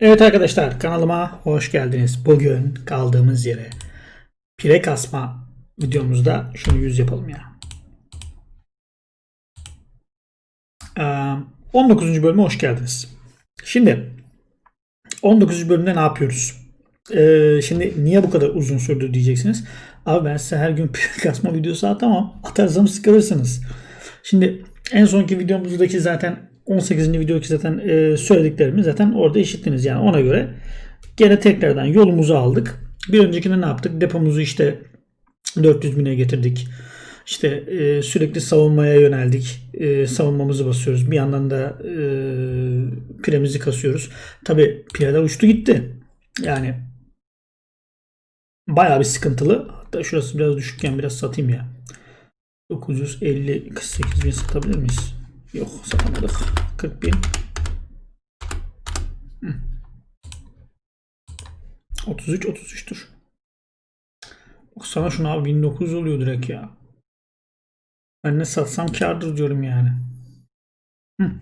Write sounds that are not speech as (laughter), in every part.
Evet arkadaşlar kanalıma hoş geldiniz. Bugün kaldığımız yere pire kasma videomuzda şunu yüz yapalım ya. Ee, 19. bölüme hoş geldiniz. Şimdi 19. bölümde ne yapıyoruz? Ee, şimdi niye bu kadar uzun sürdü diyeceksiniz. Abi ben size her gün (laughs) pire kasma videosu atamam. Atarsam sıkılırsınız. Şimdi en sonki videomuzdaki zaten 18. videodaki zaten e, söylediklerimi zaten orada işittiniz. Yani ona göre gene tekrardan yolumuzu aldık. Bir öncekinde ne yaptık? Depomuzu işte 400 bine getirdik. İşte e, sürekli savunmaya yöneldik. E, savunmamızı basıyoruz. Bir yandan da e, piremizi kasıyoruz. Tabi pireler uçtu gitti. Yani bayağı bir sıkıntılı. Hatta şurası biraz düşükken biraz satayım ya. 950 48 bin satabilir miyiz? Yok satamadık. 40 bin. Hı. 33 33'tür. Baksana şuna abi 1900 oluyor direkt ya. Ben ne satsam kardır diyorum yani. Hı.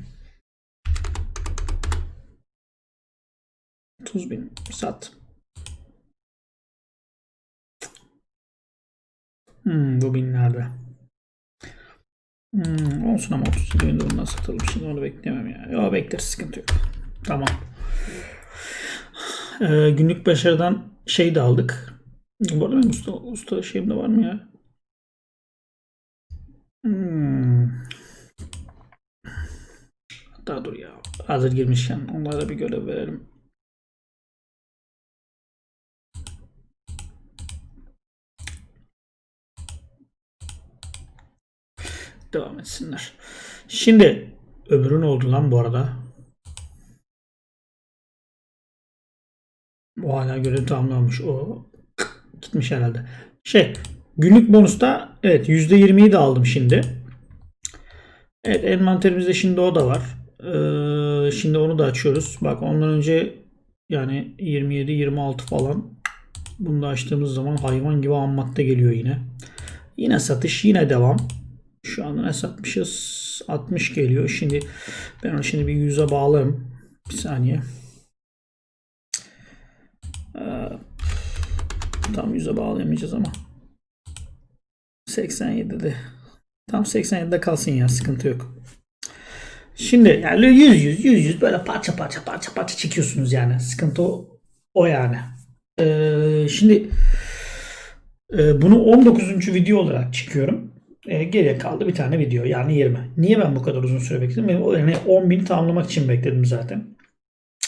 30 bin sat. Hmm, bu binlerde. Hmm, olsun ama 37 bin durumdan satalım. Şimdi onu beklemem ya. Yo bekleriz sıkıntı yok. Tamam. Ee, günlük başarıdan şey de aldık. Bu arada benim usta, usta şeyim de var mı ya? Hmm. Hatta dur ya. Hazır girmişken onlara bir görev verelim. Devam etsinler. Şimdi öbürü oldu lan bu arada? O hala görev tamamlanmış. O gitmiş herhalde. Şey günlük bonusta evet %20'yi de aldım şimdi. Evet envanterimizde şimdi o da var. Ee, şimdi onu da açıyoruz. Bak ondan önce yani 27 26 falan bunu da açtığımız zaman hayvan gibi ham madde geliyor yine. Yine satış yine devam. Şu anda ne satmışız? 60 geliyor. Şimdi ben onu şimdi bir 100'e bağlarım. Bir saniye. Ee, tam 100'e bağlayamayacağız ama. 87'de. Tam 87'de kalsın ya. Sıkıntı yok. Şimdi yani 100 100 100 100 böyle parça parça parça parça çekiyorsunuz yani. Sıkıntı o, o yani. Ee, şimdi e, bunu 19. video olarak çekiyorum. E, geriye kaldı bir tane video yani 20. Niye ben bu kadar uzun süre bekledim? Yani 10 bin tamamlamak için bekledim zaten.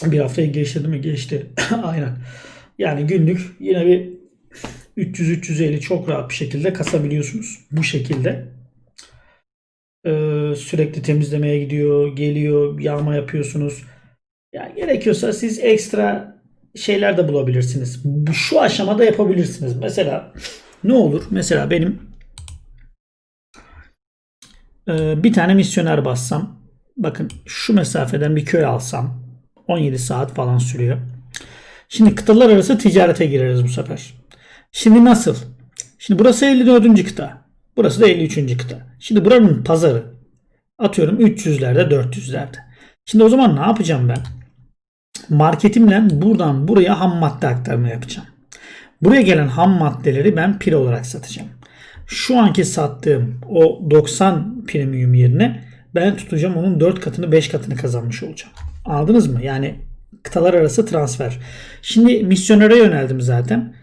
Bir haftayı geçti mi? Geçti. (laughs) Aynen. Yani günlük yine bir 300-350 çok rahat bir şekilde kasabiliyorsunuz. Bu şekilde. Ee, sürekli temizlemeye gidiyor, geliyor, yağma yapıyorsunuz. Yani gerekiyorsa siz ekstra şeyler de bulabilirsiniz. Bu şu aşamada yapabilirsiniz. Mesela ne olur? Mesela benim ee, bir tane misyoner bassam bakın şu mesafeden bir köy alsam 17 saat falan sürüyor. Şimdi kıtalar arası ticarete gireriz bu sefer. Şimdi nasıl? Şimdi burası 54. kıta. Burası da 53. kıta. Şimdi buranın pazarı atıyorum 300'lerde 400'lerde. Şimdi o zaman ne yapacağım ben? Marketimle buradan buraya ham madde aktarma yapacağım. Buraya gelen ham maddeleri ben pire olarak satacağım şu anki sattığım o 90 premium yerine ben tutacağım onun 4 katını 5 katını kazanmış olacağım. Anladınız mı? Yani kıtalar arası transfer. Şimdi misyonere yöneldim zaten.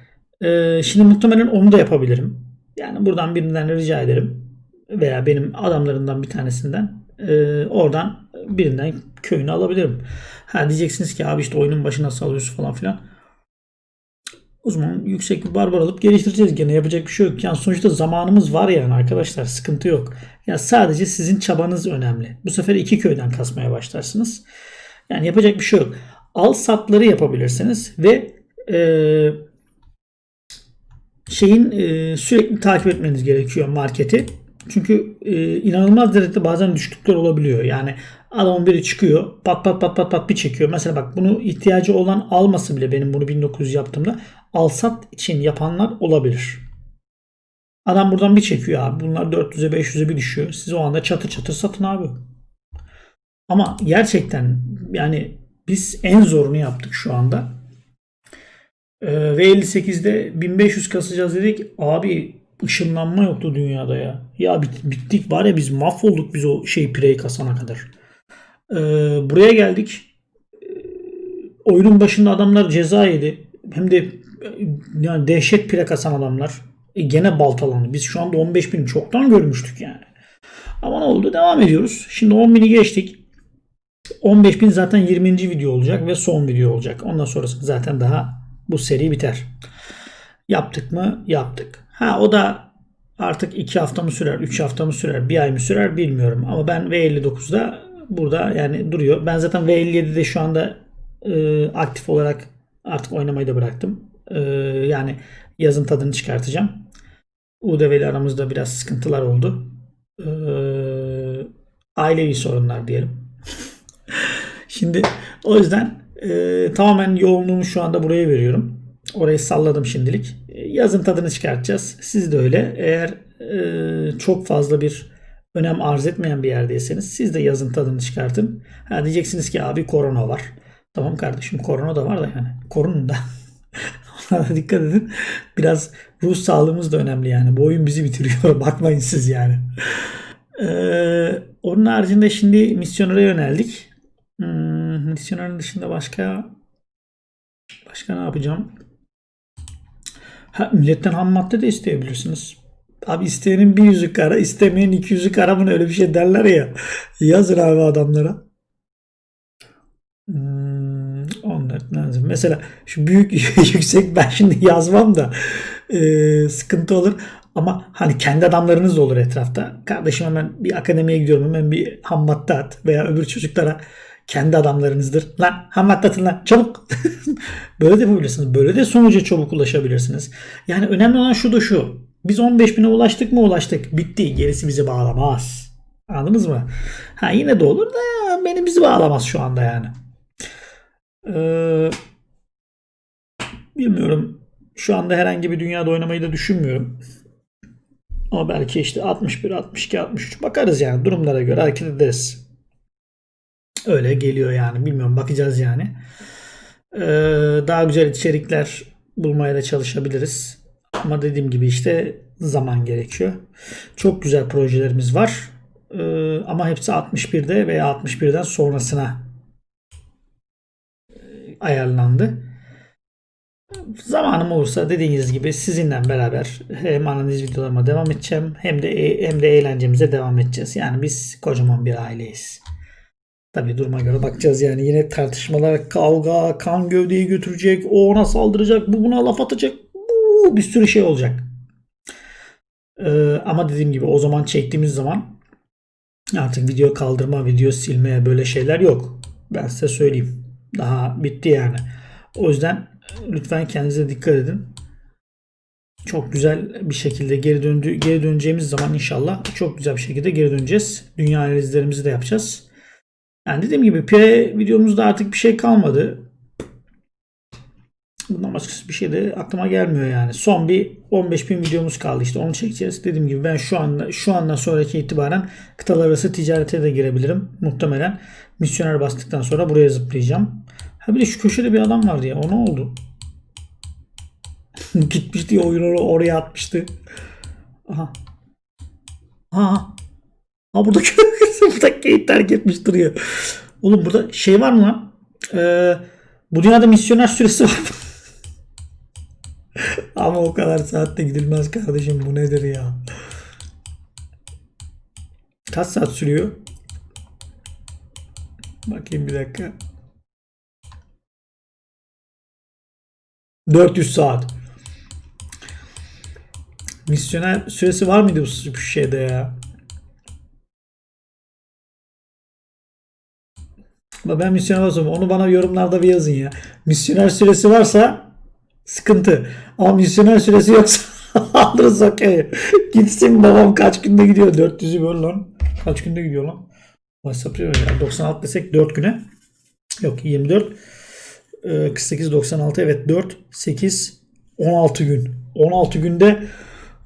Ee, şimdi muhtemelen onu da yapabilirim. Yani buradan birinden rica ederim. Veya benim adamlarından bir tanesinden. Ee, oradan birinden köyünü alabilirim. Ha diyeceksiniz ki abi işte oyunun başı nasıl alıyorsun falan filan. O zaman yüksek bir barbar alıp geliştireceğiz. Gene yapacak bir şey yok. Yani sonuçta zamanımız var yani arkadaşlar. Sıkıntı yok. Ya sadece sizin çabanız önemli. Bu sefer iki köyden kasmaya başlarsınız. Yani yapacak bir şey yok. Al satları yapabilirsiniz ve e, şeyin e, sürekli takip etmeniz gerekiyor marketi. Çünkü e, inanılmaz derecede bazen düşüklükler olabiliyor. Yani adamın biri çıkıyor pat pat pat pat pat bir çekiyor. Mesela bak bunu ihtiyacı olan alması bile benim bunu 1900 yaptığımda alsat için yapanlar olabilir. Adam buradan bir çekiyor abi. Bunlar 400'e 500'e bir düşüyor. Siz o anda çatır çatır satın abi. Ama gerçekten yani Biz en zorunu yaptık şu anda. Ee, ve 58'de 1500 kasacağız dedik. Abi ışınlanma yoktu dünyada ya. Ya bit- bittik var ya biz mahvolduk biz o şey pireyi kasana kadar. Ee, buraya geldik. Ee, oyunun başında adamlar ceza yedi. Hem de e, yani dehşet pire kasan adamlar. E, gene baltalandı. Biz şu anda 15 bin çoktan görmüştük yani. Ama ne oldu? Devam ediyoruz. Şimdi 10 bini geçtik. 15 bin zaten 20. video olacak ve son video olacak. Ondan sonrası zaten daha bu seri biter. Yaptık mı? Yaptık. Ha o da artık 2 hafta mı sürer, 3 hafta mı sürer, 1 ay mı sürer bilmiyorum. Ama ben V59'da burada yani duruyor. Ben zaten V57'de şu anda e, aktif olarak artık oynamayı da bıraktım. E, yani yazın tadını çıkartacağım. UDV ile aramızda biraz sıkıntılar oldu. E, ailevi sorunlar diyelim. (laughs) Şimdi o yüzden e, tamamen yoğunluğumu şu anda buraya veriyorum. Orayı salladım şimdilik. E, yazın tadını çıkartacağız. Siz de öyle. Eğer e, çok fazla bir önem arz etmeyen bir yerdeyseniz siz de yazın tadını çıkartın. Ha diyeceksiniz ki abi korona var. Tamam kardeşim korona da var da yani. Korunun da. (laughs) Ona da dikkat edin. Biraz ruh sağlığımız da önemli yani. Bu oyun bizi bitiriyor. (laughs) Bakmayın siz yani. Ee, onun haricinde şimdi misyonlara yöneldik. Hmm, misyonların dışında başka başka ne yapacağım? Ha, milletten ham madde de isteyebilirsiniz. Abi isteyenin bir yüzük kara, istemeyen iki yüzük kara mı öyle bir şey derler ya. Yazın abi adamlara. Hmm, onlar lazım. Mesela şu büyük (laughs) yüksek ben şimdi yazmam da e, sıkıntı olur. Ama hani kendi adamlarınız da olur etrafta. Kardeşim hemen bir akademiye gidiyorum hemen bir ham madde at veya öbür çocuklara kendi adamlarınızdır. Lan ham madde atın lan çabuk. (laughs) Böyle de yapabilirsiniz. Böyle de sonuca çabuk ulaşabilirsiniz. Yani önemli olan şu da şu. Biz 15 bine ulaştık mı ulaştık. Bitti. Gerisi bizi bağlamaz. Anladınız mı? Ha yine de olur da beni bizi bağlamaz şu anda yani. Ee, bilmiyorum. Şu anda herhangi bir dünyada oynamayı da düşünmüyorum. Ama belki işte 61, 62, 63 bakarız yani durumlara göre hareket ederiz. Öyle geliyor yani bilmiyorum bakacağız yani. Ee, daha güzel içerikler bulmaya da çalışabiliriz. Ama dediğim gibi işte zaman gerekiyor. Çok güzel projelerimiz var. Ee, ama hepsi 61'de veya 61'den sonrasına e, ayarlandı. Zamanım olursa dediğiniz gibi sizinle beraber hem analiz videolarıma devam edeceğim hem de e, hem de eğlencemize devam edeceğiz. Yani biz kocaman bir aileyiz. Tabi duruma göre bakacağız yani yine tartışmalar, kavga, kan gövdeyi götürecek, o ona saldıracak, bu buna laf atacak, bu bir sürü şey olacak. Ee, ama dediğim gibi o zaman çektiğimiz zaman artık video kaldırma, video silmeye böyle şeyler yok. Ben size söyleyeyim. Daha bitti yani. O yüzden lütfen kendinize dikkat edin. Çok güzel bir şekilde geri döndü geri döneceğimiz zaman inşallah çok güzel bir şekilde geri döneceğiz. Dünya analizlerimizi de yapacağız. Yani dediğim gibi Pire videomuzda artık bir şey kalmadı. Bundan başka bir şey de aklıma gelmiyor yani. Son bir 15 bin videomuz kaldı işte onu çekeceğiz. Dediğim gibi ben şu anda şu andan sonraki itibaren kıtalar arası ticarete de girebilirim. Muhtemelen misyoner bastıktan sonra buraya zıplayacağım. Ha bir de şu köşede bir adam vardı ya. O ne oldu? (laughs) Gitmişti ya oyunu oraya atmıştı. Aha. Aha. Ha burada (laughs) burada Kate terk etmiş duruyor. Oğlum burada şey var mı lan? Ee, bu dünyada misyoner süresi var mı? (laughs) Ama o kadar saatte gidilmez kardeşim. Bu nedir ya? Kaç saat sürüyor? Bakayım bir dakika. 400 saat. Misyoner süresi var mıydı bu şeyde ya? Ben misyoner olsam onu bana yorumlarda bir yazın ya. Misyoner süresi varsa sıkıntı. Ama misyoner süresi yoksa (laughs) alırız okey. Gitsin babam kaç günde gidiyor? 400'ü böl lan. Kaç günde gidiyor lan? WhatsApp ya. 96 desek 4 güne. Yok 24. 48 96 evet 4 8 16 gün. 16 günde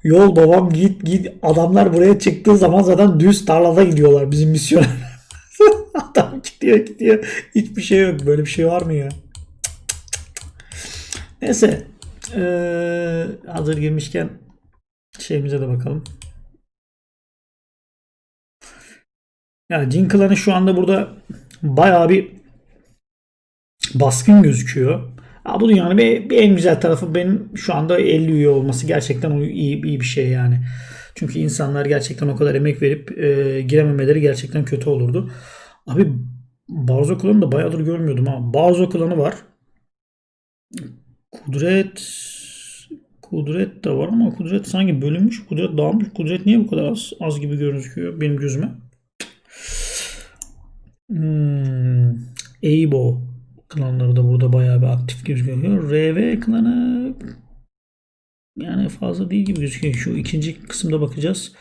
yol babam git git adamlar buraya çıktığı zaman zaten düz tarlada gidiyorlar bizim misyoner. (laughs) Gidiyor gidiyor. Hiçbir şey yok. Böyle bir şey var mı ya? Neyse. Ee, hazır girmişken şeyimize de bakalım. Yani Jin Klan'ı şu anda burada bayağı bir baskın gözüküyor. Ha, bu dünyanın bir, bir en güzel tarafı benim şu anda 50 üye olması gerçekten iyi, iyi bir şey yani. Çünkü insanlar gerçekten o kadar emek verip e, girememeleri gerçekten kötü olurdu. Abi Barzo klanı da bayağıdır görmüyordum ha. Barzo klanı var. Kudret Kudret de var ama Kudret sanki bölünmüş. Kudret dağılmış. Kudret niye bu kadar az, az gibi gözüküyor benim gözüme? Hmm. Eibo klanları da burada bayağı bir aktif gözüküyor. RV klanı yani fazla değil gibi gözüküyor. Şu ikinci kısımda bakacağız.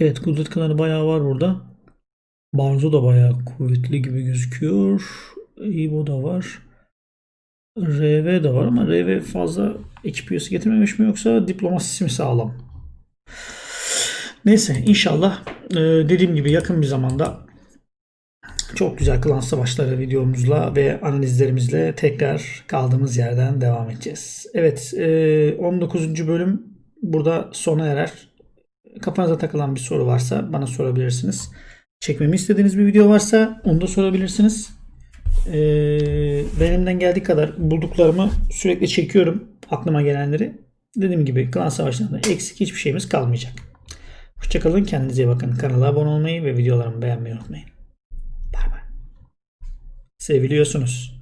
Evet Kudret klanı bayağı var burada. Barzo da bayağı kuvvetli gibi gözüküyor. Eibo da var. RV de var ama RV fazla ekip üyesi getirmemiş mi yoksa diplomasisi mi sağlam? Neyse inşallah e, dediğim gibi yakın bir zamanda çok güzel klan savaşları videomuzla ve analizlerimizle tekrar kaldığımız yerden devam edeceğiz. Evet e, 19. bölüm burada sona erer. Kafanıza takılan bir soru varsa bana sorabilirsiniz. Çekmemi istediğiniz bir video varsa onu da sorabilirsiniz. Ee, benimden geldiği kadar bulduklarımı sürekli çekiyorum. Aklıma gelenleri. Dediğim gibi klan savaşlarında eksik hiçbir şeyimiz kalmayacak. Hoşçakalın. Kendinize iyi bakın. Kanala abone olmayı ve videolarımı beğenmeyi unutmayın. Bay bay. Seviliyorsunuz.